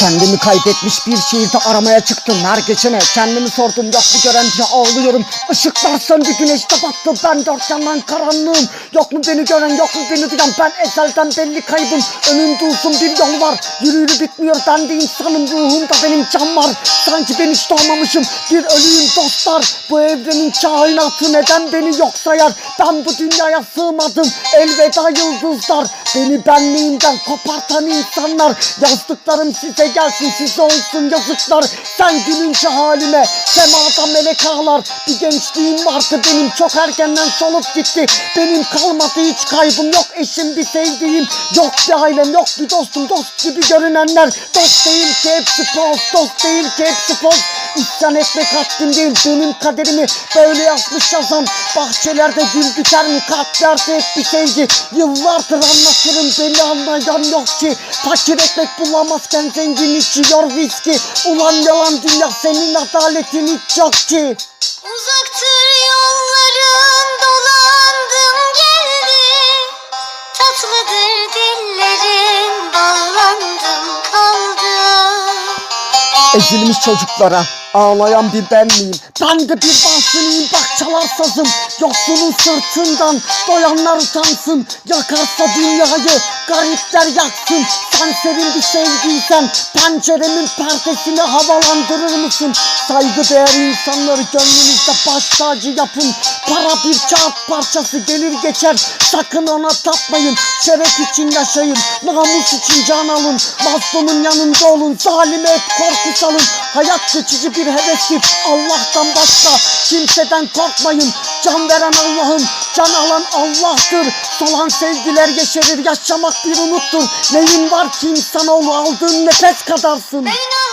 Kendimi kaybetmiş bir şehirde aramaya çıktım. Her geçene Kendimi sordum. Yok mu gören diye ağlıyorum. Işıklar söndü güneş de battı. Ben dört yandan karanlığım. Yok mu beni gören yok mu beni duyan? Ben ezelden belli kaybım. Önümde uzun bir yol var. Yürü yürü bitmiyor ben de insanım. Ruhumda benim can var. Sanki ben hiç doğmamışım. Bir ölüyüm dostlar. Bu evrenin kainatı neden beni yok sayar Ben bu dünyaya sığmadım. Elveda yıldızlar Beni benliğimden kopartan insanlar Yazdıklarım size gelsin size olsun yazıklar. Sen gülünce halime semada melek ağlar. Bir gençliğim vardı benim çok erkenden solup gitti. Benim kalmadı hiç kaybım yok. Eşim bir sevdiğim Yok bir ailem yok bir dostum. Dost gibi görünenler Dost değil ki hepsi poz dost değil ki hepsi poz İsyan etmek haddim değil benim kaderimi böyle yazmış yazan. Bahçelerde gül biter mi? Kalplerde hep bir sevgi. Yıllardır anlatırım beni anlayan yok ki. Fakir ekmek bulamazken zengin içiyor viski. Ulan yalan dünya senin adaletin hiç yok ki. Uzaktır yollarım dolandım geldim. Tatlıdır dillerin bağlandım kaldım. Ezilmiş çocuklara ağlayan bir ben miyim? Ben de bir bahsınıyım çalar sazım Yoksulun sırtından doyanlar utansın. Yakarsa dünyayı garipler yaksın. Sen serin bir sevgiysen penceremin perdesini havalandırır mısın? Saygıdeğer insanları gönlünüzde baş tacı yapın. Para bir kağıt parçası gelir geçer. Sakın ona tapmayın. Şeref için yaşayın. Namus için can alın. Mazlumun yanında olun. Zalime hep korku salın. Hayat geçici bir hevestir. Allah'tan başka kimseden korkmayın. Can veren Allah'ın Can alan Allah'tır. Solan sevgiler yeşerir Yaşamak bir umuttur. Neyin var ki insanoğlu aldığın nefes kadarsın. Günahım